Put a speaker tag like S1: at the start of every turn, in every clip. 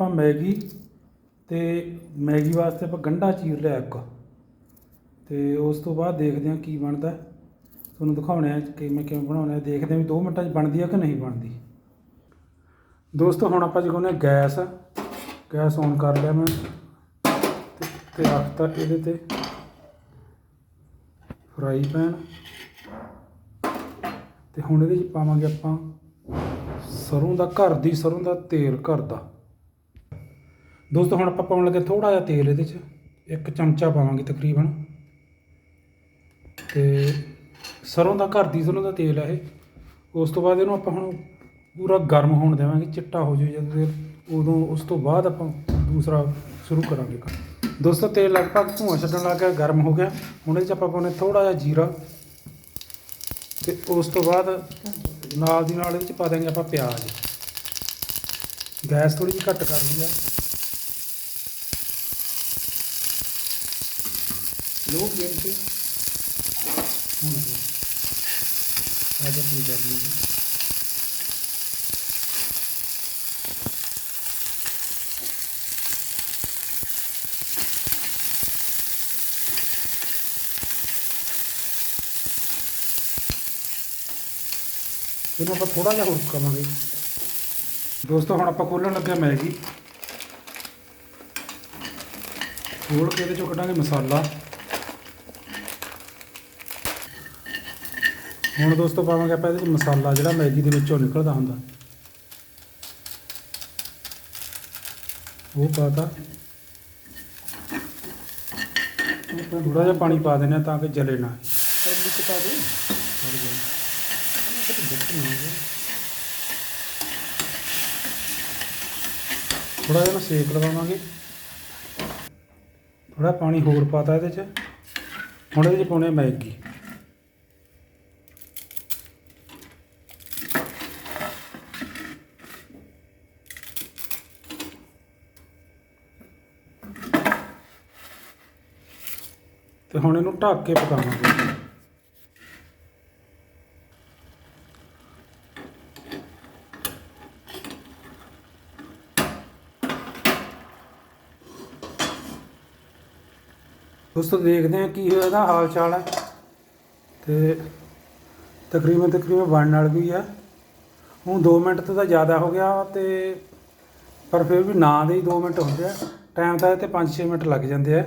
S1: ਆਪਾਂ ਮੈਗੀ ਅਤੇ ਮੈਗੀ ਵਾਸਤੇ ਆਪਾਂ ਗੰਢਾ ਚੀਰ ਲਿਆ ਇੱਕ। ਅਤੇ ਉਸ ਤੋਂ ਬਾਅਦ ਦੇਖਦੇ ਹਾਂ ਕੀ ਬਣਦਾ। ਤੁਹਾਨੂੰ ਦਿਖਾਉਣੇ ਆ ਕਿਵੇਂ ਕਿਵੇਂ ਬਣਾਉਣੇ ਆ ਦੇਖਦੇ ਹਾਂ ਵੀ 2 ਮਿੰਟਾਂ 'ਚ ਬਣਦੀ ਆ ਕਿ ਨਹੀਂ ਬਣਦੀ। ਦੋਸਤੋ, ਹੁਣ ਆਪਾਂ ਜਗਾਉਂਦੇ ਹਾਂ ਗੈਸ ਗੈਸ ਔਨ ਕਰ ਲਿਆ ਮੈਂ, ਤੇ- ਤੇ ਰੱਖਤਾ ਇਹਦੇ ਤੇ ਫਰਾਈ ਪੈਨ। ਤੇ ਹੁਣ ਇਹਦੇ 'ਚ ਪਾਵਾਂਗੇ ਆਪਾਂ ਸਰੋਂ ਦਾ ਘਰ ਦੀ, ਸਰੋਂ ਦਾ ਤੇਲ ਘਰ ਦਾ। ਦੋਸਤੋ, ਹੁਣ ਆਪਾਂ ਪਾਉਣ ਲੱਗੇ ਥੋੜਾ ਜਿਹਾ ਤੇਲ ਇਹਦੇ 'ਚ। ਇੱਕ ਚਮਚਾ ਪਾਵਾਂਗੇ ਤਕਰੀਬਨ। ਤੇ ਸਰੋਂ ਦਾ, ਘਰ ਦੀ ਸਰੋਂ ਦਾ ਤੇਲ ਹੈ ਇਹ। ਉਸ ਤੋਂ ਬਾਅਦ ਇਹਨੂੰ ਆਪਾਂ ਹੁਣ ਪੂਰਾ ਗਰਮ ਹੋਣ ਦੇਵਾਂਗੇ, ਚਿੱਟਾ ਹੋ ਜਾਊ ਜਦੋਂ ਤੇਲ ਉਦੋਂ ਉਸ ਤੋਂ ਬਾਅਦ ਆਪਾਂ ਦੂਸਰਾ ਸ਼ੁਰੂ ਕਰਾਂਗੇ ਕੰਮ। ਦੋਸਤੋ, ਤੇਲ ਲਗਭਗ ਧੂਆਂ ਛੱਡਣ ਲੱਗ ਗਿਆ, ਗਰਮ ਹੋ ਗਿਆ। ਹੁਣ ਇਹ 'ਚ ਆਪਾਂ ਪਾਉਣੇ ਥੋੜਾ ਜਿਹਾ ਜੀਰਾ। ਤੇ ਉਸ ਤੋਂ ਬਾਅਦ ਨਾਲ ਦੀ ਨਾਲ ਇਹਦੇ 'ਚ ਪਾ ਦਾਂਗੇ ਆਪਾਂ ਪਿਆਜ਼। ਗੈਸ ਥੋੜੀ ਜਿਹੀ ਘੱਟ ਕਰ ਲਈ ਆ। ਲੋ ਫਲੇਮ ਤੇ ਹੁਣ ਆਜਾ ਕੀ ਕਰ ਇਹਨੂੰ ਆਪਾਂ ਥੋੜਾ ਜਿਹਾ ਹੋਰ ਕਰਾਂਗੇ ਦੋਸਤੋ, ਹੁਣ ਆਪਾਂ ਖੋਲਣ ਲੱਗਿਆ ਮੈਗੀ। ਖੋਲ ਕੇ ਇਹਦੇ ਚੋਂ ਕੱਢਾਂਗੇ ਮਸਾਲਾ। ਹੁਣ ਦੋਸਤੋ ਪਾਵਾਂਗੇ ਆਪਾਂ ਇਹਦੇ ਵਿੱਚ ਮਸਾਲਾ ਜਿਹੜਾ ਮੈਗੀ ਦੇ ਵਿੱਚੋਂ ਨਿਕਲਦਾ ਹੁੰਦਾ। ਉਹ ਪਾਤਾ। ਥੋੜਾ ਜਿਹਾ ਪਾਣੀ ਪਾ ਦੇਣਾ ਤਾਂ ਕਿ ਜਲੇ ਨਾ।
S2: ਪਹਿਲੀ ਕਿਤਾ ਦੇ।
S1: ਥੋੜਾ ਜਿਹਾ ਨਾ ਸੇਕ ਲਗਾਵਾਂਗੇ ਥੋੜਾ ਪਾਣੀ ਹੋਰ ਪਾਤਾ ਇਹਦੇ ਚ। ਹੁਣ ਇਹਦੇ ਚ ਪਾਉਣੇ ਮੈਗੀ। ਤੇ ਹੁਣ ਇਹਨੂੰ ਢੱਕ ਕੇ ਪਕਾਵਾਂਗੇ। ਦੋਸਤੋ, ਦੇਖਦੇ ਹਾਂ ਕੀ ਇਹਦਾ ਹਾਲ ਚਾਲ ਹੈ। ਤੇ ਤਕਰੀਬਨ ਤਕਰੀਬਨ ਬਣਨ ਨਾਲ ਵੀ ਆ ਹੁਣ 2 ਮਿੰਟ ਤੋਂ ਤਾਂ ਜ਼ਿਆਦਾ ਹੋ ਗਿਆ ਤੇ ਪਰ ਫਿਰ ਵੀ ਨਾ ਦੇ ਹੀ 2 ਮਿੰਟ ਹੁੰਦੇ ਆ। ਟਾਈਮ ਤਾਂ ਇਹ ਤੇ 5-6 ਮਿੰਟ ਲੱਗ ਜਾਂਦੇ ਆ।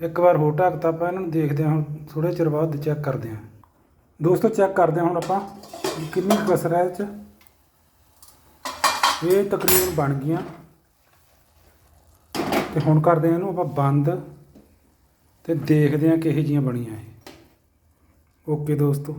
S1: ਇੱਕ ਵਾਰ ਹੋਰ ਢੱਕਤਾ ਆਪਾਂ ਇਹਨਾਂ ਨੂੰ ਦੇਖਦੇ ਹਾਂ, ਹੁਣ ਥੋੜੇ ਚਿਰ ਬਾਅਦ ਚੈੱਕ ਕਰਦੇ ਹਾਂ। ਦੋਸਤੋ ਚੈੱਕ ਕਰਦੇ ਹਾਂ ਹੁਣ ਆਪਾਂ ਕਿੰਨੀ ਕੁ ਕਸਰ ਹੈ ਇਹ 'ਚ। ਇਹ ਤਕਰੀਬਨ ਬਣ ਗਈਆਂ। ਤੇ ਹੁਣ ਕਰਦੇ ਹਾਂ ਇਹਨੂੰ ਆਪਾਂ ਬੰਦ ਤੇ ਦੇਖਦੇ ਹਾਂ ਕਿਹੋ ਜੀਆਂ ਬਣੀਆਂ ਇਹ। ਓਕੇ ਦੋਸਤੋ।